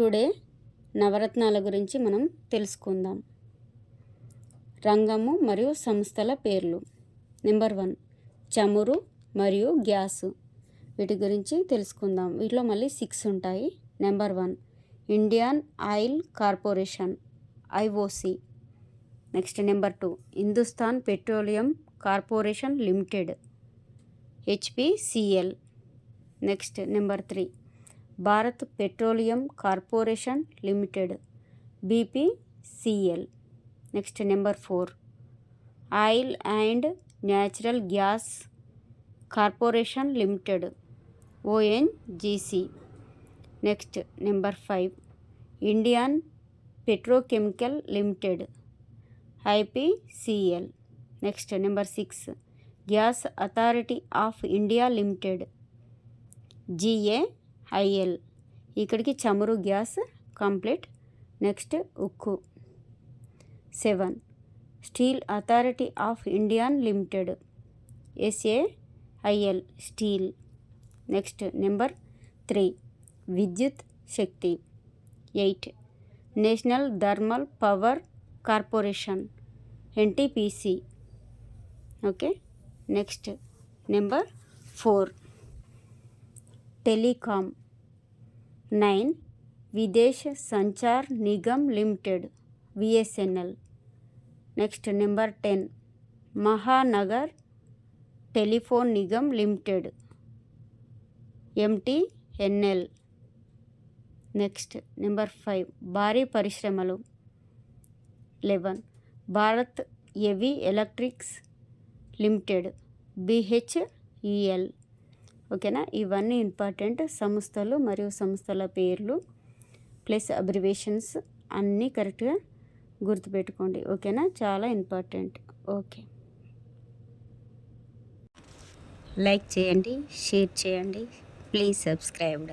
Today నవరత్నాల గురించి మనం తెలుసుకుందాం. రంగము మరియు సంస్థల పేర్లు. నెంబర్ వన్ చమురు మరియు గ్యాసు. వీటి గురించి తెలుసుకుందాం. వీటిలో మళ్ళీ సిక్స్ ఉంటాయి. Number one Indian oil corporation IOC. Next number two Hindustan petroleum corporation limited HPCL. Next number three Bharat petroleum corporation limited BPCL next number four oil and natural gas corporation limited ONGC next number five Indian petrochemical limited IPCL next number six gas authority of India limited IL. ఇక్కడికి చమురు gas complete. Next ఉక్కు. Seven. Steel authority of Indian limited. SAIL steel. Next number three. విద్యుత్ శక్తి. Eight. National thermal power corporation. NTPC. Okay. Next number four. Telecom nine Videsh Sanchar Nigam limited VSNL. Next number ten Mahanagar telephone Nigam limited MTNL. Next number five భారీ పరిశ్రమలు. Eleven Bharat heavy electrics limited BHEL. ఓకేనా? ఇవన్నీ important సంస్థలు మరియు సంస్థల పేర్లు plus abbreviations అన్నీ కరెక్ట్గా గుర్తుపెట్టుకోండి. ఓకేనా? చాలా ఇంపార్టెంట్ ఓకే. లైక్ చేయండి షేర్ చేయండి. Please subscribed